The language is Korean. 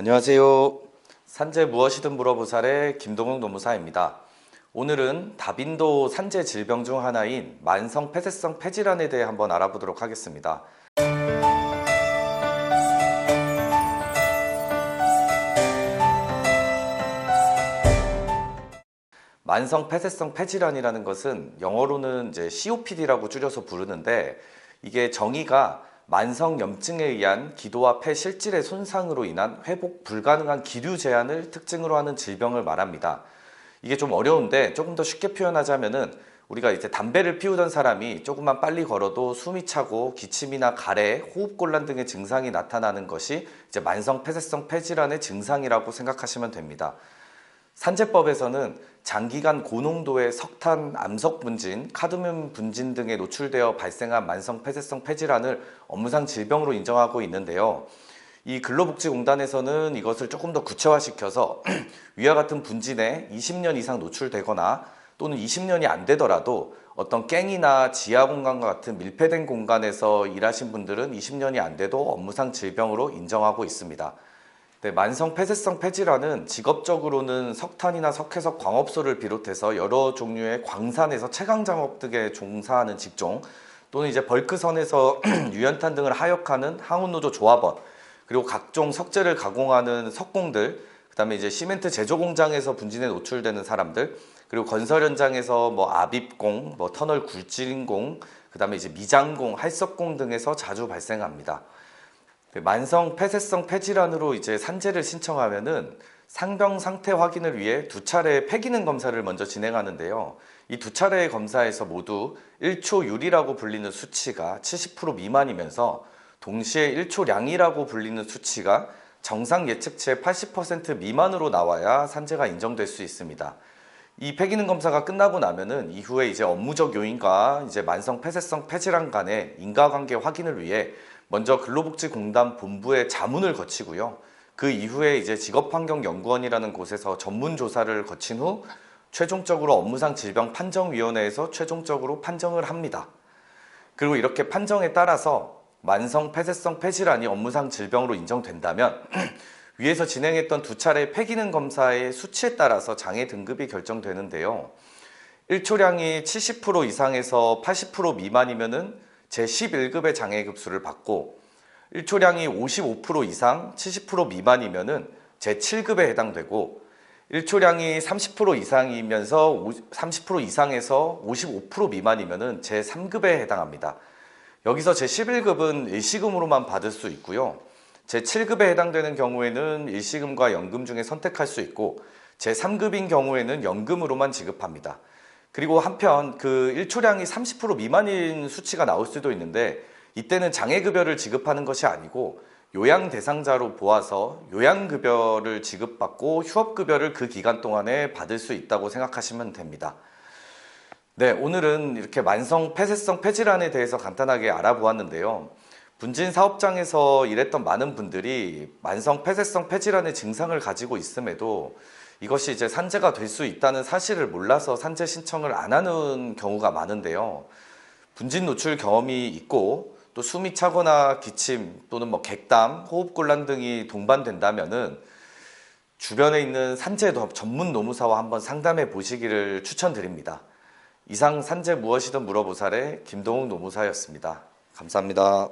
안녕하세요. 산재 무엇이든 물어보살의 김동욱 노무사입니다. 오늘은 다빈도 산재 질병 중 하나인 만성 폐쇄성 폐질환에 대해 한번 알아보도록 하겠습니다. 만성 폐쇄성 폐질환이라는 것은 영어로는 이제 COPD라고 줄여서 부르는데 이게 정의가 만성 염증에 의한 기도와 폐 실질의 손상으로 인한 회복 불가능한 기류 제한을 특징으로 하는 질병을 말합니다. 이게 좀 어려운데 조금 더 쉽게 표현하자면은 우리가 이제 담배를 피우던 사람이 조금만 빨리 걸어도 숨이 차고 기침이나 가래, 호흡곤란 등의 증상이 나타나는 것이 이제 만성 폐쇄성 폐질환의 증상이라고 생각하시면 됩니다. 산재법에서는 장기간 고농도의 석탄, 암석 분진, 카드뮴 분진 등에 노출되어 발생한 만성 폐쇄성 폐질환을 업무상 질병으로 인정하고 있는데요. 이 근로복지공단에서는 이것을 조금 더 구체화시켜서 위와 같은 분진에 20년 이상 노출되거나 또는 20년이 안 되더라도 어떤 깽이나 지하 공간과 같은 밀폐된 공간에서 일하신 분들은 20년이 안 돼도 업무상 질병으로 인정하고 있습니다. 네, 만성 폐쇄성 폐질환은 직업적으로는 석탄이나 석회석 광업소를 비롯해서 여러 종류의 광산에서 채광 작업 등에 종사하는 직종 또는 이제 벌크선에서 유연탄 등을 하역하는 항운노조 조합원 그리고 각종 석재를 가공하는 석공들 그 다음에 이제 시멘트 제조 공장에서 분진에 노출되는 사람들 그리고 건설 현장에서 뭐 압입공, 뭐 터널 굴질인공, 그 다음에 이제 미장공, 할석공 등에서 자주 발생합니다. 만성 폐쇄성 폐질환으로 이제 산재를 신청하면은 상병 상태 확인을 위해 두 차례 폐기능 검사를 먼저 진행하는데요. 이 두 차례의 검사에서 모두 1초 유리라고 불리는 수치가 70% 미만이면서 동시에 1초량이라고 불리는 수치가 정상 예측치의 80% 미만으로 나와야 산재가 인정될 수 있습니다. 이 폐기능 검사가 끝나고 나면은 이후에 이제 업무적 요인과 이제 만성 폐쇄성 폐질환 간의 인과관계 확인을 위해 먼저 근로복지공단 본부에 자문을 거치고요. 그 이후에 이제 직업환경연구원이라는 곳에서 전문 조사를 거친 후 최종적으로 업무상 질병 판정위원회에서 최종적으로 판정을 합니다. 그리고 이렇게 판정에 따라서 만성 폐쇄성 폐질환이 업무상 질병으로 인정된다면 위에서 진행했던 두 차례 폐기능 검사의 수치에 따라서 장애 등급이 결정되는데요. 1초량이 70% 이상에서 80% 미만이면은 제11급의 장애 급수를 받고 1초량이 55% 이상 70% 미만이면은 제7급에 해당되고 1초량이 30% 이상이면서 30% 이상에서 55% 미만이면은 제3급에 해당합니다. 여기서 제11급은 일시금으로만 받을 수 있고요. 제7급에 해당되는 경우에는 일시금과 연금 중에 선택할 수 있고 제3급인 경우에는 연금으로만 지급합니다. 그리고 한편 그 1초량이 30% 미만인 수치가 나올 수도 있는데 이때는 장애급여를 지급하는 것이 아니고 요양 대상자로 보아서 요양급여를 지급받고 휴업급여를 그 기간 동안에 받을 수 있다고 생각하시면 됩니다. 네, 오늘은 이렇게 만성 폐쇄성 폐질환에 대해서 간단하게 알아보았는데요. 분진 사업장에서 일했던 많은 분들이 만성 폐쇄성 폐질환의 증상을 가지고 있음에도 이것이 이제 산재가 될 수 있다는 사실을 몰라서 산재 신청을 안 하는 경우가 많은데요. 분진 노출 경험이 있고 또 숨이 차거나 기침 또는 뭐 객담, 호흡곤란 등이 동반된다면은 주변에 있는 산재 전문 노무사와 한번 상담해 보시기를 추천드립니다. 이상 산재 무엇이든 물어보살의 김동욱 노무사였습니다. 감사합니다.